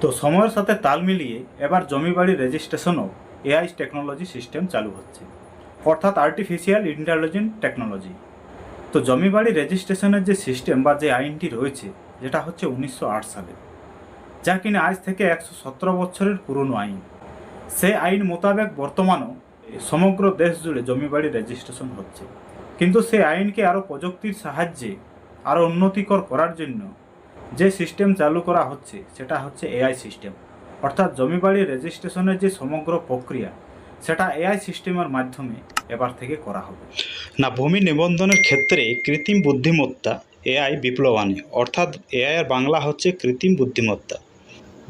তো সময়ের সাথে তাল মিলিয়ে এবার জমি বাড়ি রেজিস্ট্রেশনও এআই টেকনোলজি সিস্টেম চালু হচ্ছে। অর্থাৎ আর্টিফিশিয়াল ইন্টেলিজেন্ট টেকনোলজি তো জমি বাড়ি রেজিস্ট্রেশনের যে সিস্টেম বা যে আইনটি রয়েছে, যেটা হচ্ছে উনিশশো আট সালে, যা কিনা আজ থেকে একশো সতেরো বছরের পুরনো আইন। সেই আইন মোতাবেক বর্তমানও সমগ্র দেশ জুড়ে জমি বাড়ি রেজিস্ট্রেশন হচ্ছে। কিন্তু সেই আইনকে আরও প্রযুক্তির সাহায্যে আরও উন্নতিকর করার জন্য যে সিস্টেম চালু করা হচ্ছে, সেটা হচ্ছে এআই সিস্টেম। অর্থাৎ জমি বাড়ি রেজিস্ট্রেশনের যে সমগ্র প্রক্রিয়া, সেটা এআই সিস্টেমের মাধ্যমে এবার থেকে করা হবে। না, ভূমি নিবন্ধনের ক্ষেত্রে কৃত্রিম বুদ্ধিমত্তা এআই বিপ্লব আনে অর্থাৎ এআই এর বাংলা হচ্ছে কৃত্রিম বুদ্ধিমত্তা।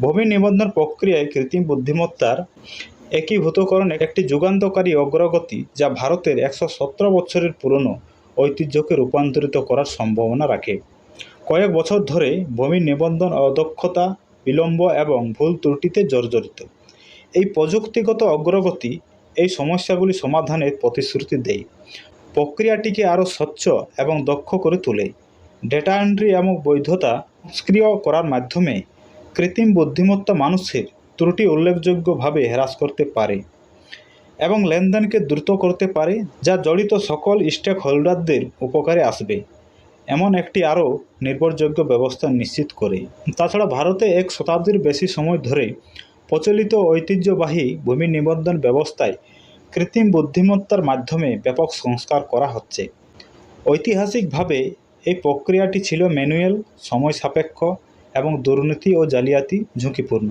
ভূমি নিবন্ধন প্রক্রিয়ায় কৃত্রিম বুদ্ধিমত্তার একীভূতকরণ একটি যুগান্তকারী অগ্রগতি যা ভারতের একশো সতেরো বছরের পুরনো ঐতিহ্যকে রূপান্তরিত করার সম্ভাবনা রাখে। কয়েক বছর ধরে ভূমি নিবন্ধন অদক্ষতা বিলম্ব এবং ভুল ত্রুটিতে জর্জরিত। এই প্রযুক্তিগত অগ্রগতি এই সমস্যাগুলি সমাধানের প্রতিশ্রুতি দেয়। প্রক্রিয়াটিকে আরও স্বচ্ছ এবং দক্ষ করে তোলে। ডেটা এন্ট্রি এবং বৈধতা নিষ্ক্রিয় করার মাধ্যমে কৃত্রিম বুদ্ধিমত্তা মানুষের ত্রুটি উল্লেখযোগ্যভাবে হ্রাস করতে পারে এবং লেনদেনকে দ্রুত করতে পারে, যা জড়িত সকল স্টেক হোল্ডারদের উপকারে আসবে। এমন একটি আরও নির্ভরযোগ্য ব্যবস্থা নিশ্চিত করে। তাছাড়া ভারতে এক শতাব্দীর বেশি সময় ধরে প্রচলিত ঐতিহ্যবাহী ভূমি নিবন্ধন ব্যবস্থায় কৃত্রিম বুদ্ধিমত্তার মাধ্যমে ব্যাপক সংস্কার করা হচ্ছে। ঐতিহাসিকভাবে এই প্রক্রিয়াটি ছিল ম্যানুয়াল সময় সাপেক্ষ এবং দুর্নীতি ও জালিয়াতি ঝুঁকিপূর্ণ।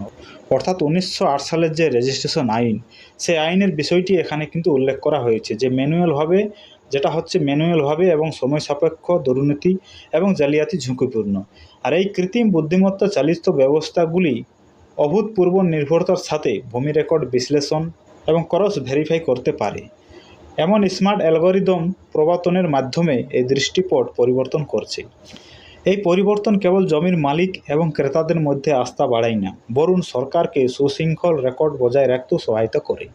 অর্থাৎ উনিশশো আট সালের যে রেজিস্ট্রেশন আইন, সেই আইনের বিষয়টি এখানে কিন্তু উল্লেখ করা হয়েছে যে ম্যানুয়ালভাবে যেটা হচ্ছে ম্যানুয়ালভাবে এবং সময় সাপেক্ষ, দুর্নীতি এবং জালিয়াতি ঝুঁকিপূর্ণ। আর এই কৃত্রিম বুদ্ধিমত্তা চালিত ব্যবস্থাগুলি অভূতপূর্ব নির্ভরতার সাথে ভূমি রেকর্ড বিশ্লেষণ এবং ক্রস ভেরিফাই করতে পারে। এমন স্মার্ট অ্যালগোরিদম প্রবর্তনের মাধ্যমে এই দৃষ্টিপট পরিবর্তন করছে। এই পরিবর্তন কেবল জমির মালিক এবং ক্রেতাদের মধ্যে আস্থা বাড়ায় না, বরং সরকারকে সুশৃঙ্খল রেকর্ড বজায় রাখতেও সহায়তা করে।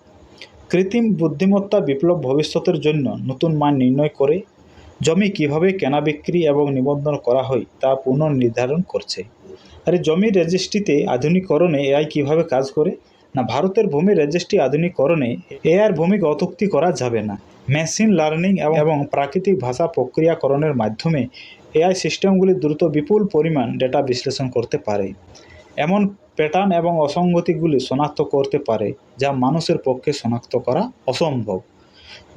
কৃত্রিম বুদ্ধিমত্তা বিপ্লব ভবিষ্যতের জন্য নতুন মান নির্ণয় করে জমি কীভাবে কেনা বিক্রি এবং নিবন্ধন করা হয় তা পুনর্নির্ধারণ করছে। আর জমি রেজিস্ট্রিতে আধুনিকরণে এআই কীভাবে কাজ করে? না, ভারতের ভূমি রেজিস্ট্রি আধুনিকরণে এআর ভূমিকে অতুক্তি করা যাবে না। মেশিন লার্নিং এবং প্রাকৃতিক ভাষা প্রক্রিয়াকরণের মাধ্যমে এআই সিস্টেমগুলি দ্রুত বিপুল পরিমাণ ডেটা বিশ্লেষণ করতে পারে। এমন প্যাটার্ন এবং অসঙ্গতিগুলি শনাক্ত করতে পারে যা মানুষের পক্ষে শনাক্ত করা অসম্ভব।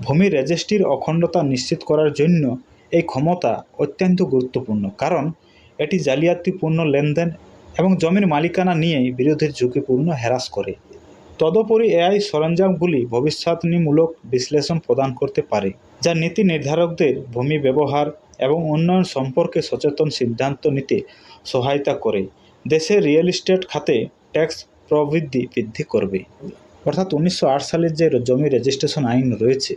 ভূমি রেজিস্ট্রির অখণ্ডতা নিশ্চিত করার জন্য এই ক্ষমতা অত্যন্ত গুরুত্বপূর্ণ, কারণ এটি জালিয়াতিপূর্ণ লেনদেন এবং জমির মালিকানা নিয়েই বিরোধের ঝুঁকিপূর্ণ হ্রাস করে। তদুপরি এআই সরঞ্জামগুলি ভবিষ্যৎমূলক বিশ্লেষণ প্রদান করতে পারে, যা নীতি নির্ধারকদের ভূমি ব্যবহার এবং উন্নয়ন সম্পর্কে সচেতন সিদ্ধান্ত নিতে সহায়তা করে। দেশের রিয়েল এস্টেট খাতে ট্যাক্স প্রবৃদ্ধি বৃদ্ধি করবে। অর্থাৎ উনিশশো আট সালের যে জমি রেজিস্ট্রেশন আইন রয়েছে,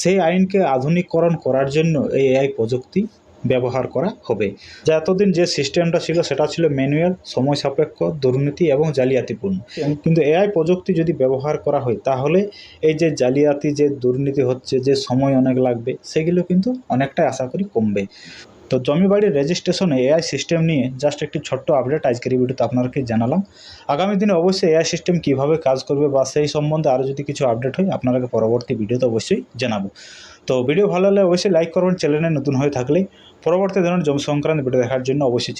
সেই আইনকে আধুনিকরণ করার জন্য এই এআই প্রযুক্তি ব্যবহার করা হবে। যা এতদিন যে সিস্টেমটা ছিল, সেটা ছিল ম্যানুয়াল সময় সাপেক্ষ, দুর্নীতি এবং জালিয়াতিপূর্ণ। কিন্তু এআই প্রযুক্তি যদি ব্যবহার করা হয়, তাহলে এই যে জালিয়াতি, যে দুর্নীতি হচ্ছে, যে সময় অনেক লাগবে, সেগুলো কিন্তু অনেকটাই আশা করি কমবে। তো জমি বাড়ির রেজিস্ট্রেশনে এআই সিস্টেম নিয়ে জাস্ট একটি ছোট্ট আপডেট আজকের এই ভিডিওতে আপনাদেরকে জানালাম। আগামী দিনে অবশ্যই এআই সিস্টেম কীভাবে কাজ করবে বা সেই সম্বন্ধে আরও যদি কিছু আপডেট হয়, আপনাদেরকে পরবর্তী ভিডিওতে অবশ্যই জানাব। তো ভিডিও ভালো হলে অবশ্যই লাইক করবেন চ্যানেলে নতুন হয়ে থাকলে পরবর্তী ধরনের জমি সংক্রান্ত ভিডিও দেখার জন্য অবশ্যই